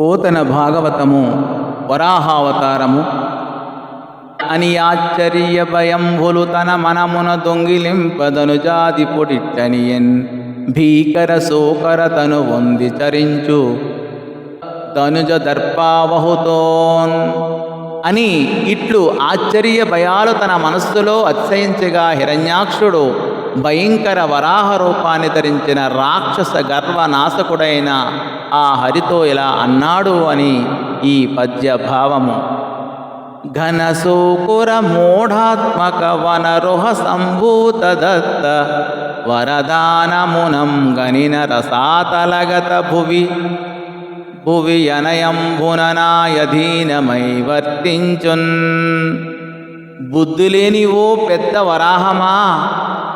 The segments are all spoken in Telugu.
పోతన భాగవతము వరాహావతారము. అని ఆశ్చర్య భయంబులు తన మనమున దొంగిలింపదను జాతి పొడిట్టనియన్ భీకర సోకర తను వంది చరించు. తనుజ దర్పావహుతోన్ అని ఇట్లు ఆశ్చర్య భయాలు తన మనస్సులో అతిశయించగా హిరణ్యాక్షుడు భయంకర వరాహ రూపాన్ని ధరించిన రాక్షస గర్వనాశకుడైన ఆ హరితో ఇలా అన్నాడు అని ఈ పద్య భావము ఘనసూకుర మూఢాత్మక వనరుహ సంభూత దత్త వరదానమునం గనిన రసాతలగత భువి. భువి అనయంబుననాయధీనమై వర్తించున్. బుద్ధి లేని ఓ పెద్ద వరాహమా?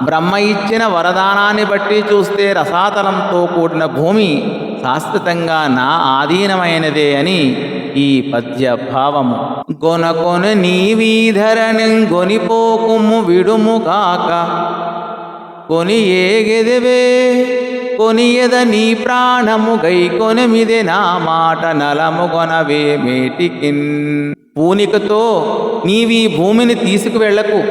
బ్రహ్మ ఇచ్చిన వరదానాన్ని బట్టి చూస్తే రసాతలంతో కూడిన భూమి శాశ్వతంగా నా ఆధీనమైనదే అని ఈ పద్య భావము గొనకొన నీవీధరణి గొనిపోకుము విడుము కాక. కొని ఏగెదవే కొనియద నీ ప్రాణము గైకొనమిదే నా మాట నలము కొనవే మేటికిన్. పూనికతో నీవీ భూమిని తీసుకువెళ్ళకు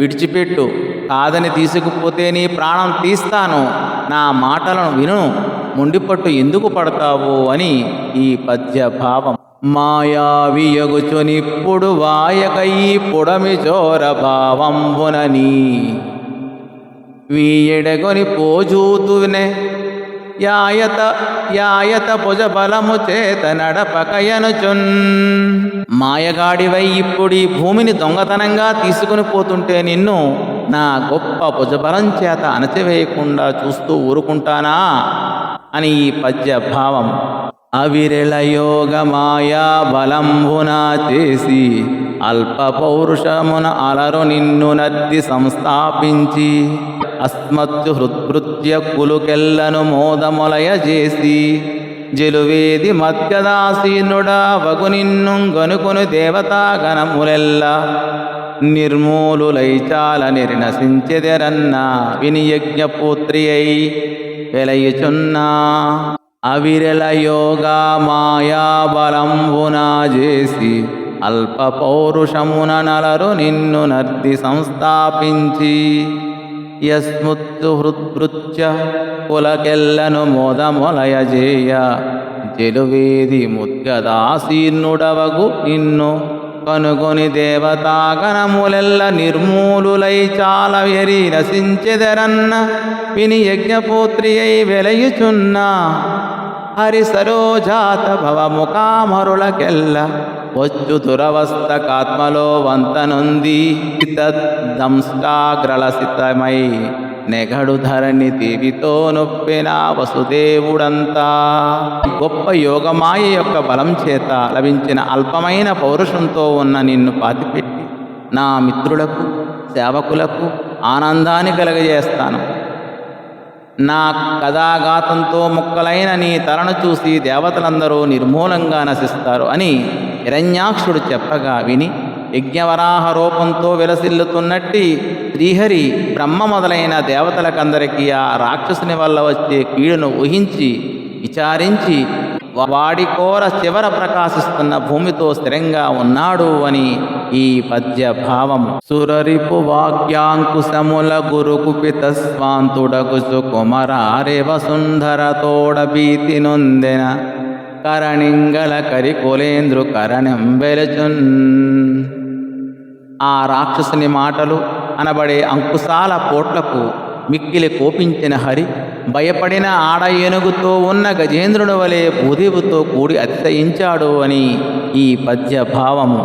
విడిచిపెట్టు. కాదని తీసుకుపోతే నీ ప్రాణం తీస్తాను. నా మాటలను విను. ముండిపట్టు ఎందుకు పడతావు? అని ఈ పద్య భావం మాయావియగుచునిప్పుడు వాయకై పుడమి చోర భావంబునని. వీయడగొని పోజూతునే యాయత యాయత భుజ బలము చేత నడపకయనుచున్ మాయగాడివై ఇప్పుడు ఈ భూమిని దొంగతనంగా తీసుకుని పోతుంటే నిన్ను నా గొప్ప భుజబలం చేత అణచివేయకుండా చూస్తూ ఊరుకుంటానా? అని ఈ పద్య భావం అవిరళ యోగ మాయా బలంబునా చేసి అల్ప పౌరుషమున అలరు నిన్ను నద్ది సంస్థాపించి. అస్మత్తు హృత్కృత్య కులుకెల్లను మోదములయ చేసి జలువేది మద్గదాసీనుడా వగు నిన్ను గనుకును దేవతా గణములెల్ల నిర్మూలులై చాల నిర్నసించెదరన్న వినియజ్ఞపుత్రి అయి వెలయుచున్నా. అవిరల యోగా మాయాబలంబునా చేసి అల్ప పౌరుషమున నలరు నిన్ను నర్తి సంస్థాపించి. యస్ముత్తు హృద్భృత్య కులకెల్లను మోదమొలయజేయ జలువేది ముద్గదాసీర్ణుడవగు నిన్ను కనుగొని దేవతాగణములెల్ల నిర్మూలులై చాలా ఎరి నశించెదరన్న విని యజ్ఞపోత్రి అయి వెలయుచున్నా హరి సరోజాత భవముఖామరులకెల్ల వచ్చు దురవస్థకాత్మలో వంతనుంది. దంష్టాగ్రలసితమై నెగడు ధరణి దేవితో నొప్పిన వసుదేవుడంతా. గొప్ప యోగమాయ యొక్క బలం చేత లభించిన అల్పమైన పౌరుషంతో ఉన్న నిన్ను పాతిపెట్టి నా మిత్రులకు సేవకులకు ఆనందాన్ని కలగజేస్తాను. నా కథాగాతంతో ముక్కలైన నీ తలను చూసి దేవతలందరూ నిర్మూలంగా నశిస్తారు అని హిరణ్యాక్షుడు చెప్పగా విని యజ్ఞవరాహ రూపంతో విలసిల్లుతున్నట్టి శ్రీహరి బ్రహ్మ మొదలైన దేవతలకందరికీ ఆ రాక్షసుని వల్ల వచ్చే కీడును ఊహించి విచారించి వాడి కోర చివర ప్రకాశిస్తున్న భూమితో స్థిరంగా ఉన్నాడు అని ఈ పద్య భావం సురరిపు వాక్యాంకుశముల గురుకు కుపిత స్వాంతుడగుసు కుమరారే తోడ భీతి నొందెన. కరణింగళ కరి కులేంద్రు ఆ రాక్షసుని మాటలు అనబడే అంకుశాల పోట్లకు మిక్కిలి కోపించిన హరి భయపడిన ఆడ ఏనుగుతో ఉన్న గజేంద్రుని వలె భూదేవుతో కూడి అతిశయించాడు అని ఈ పద్య భావము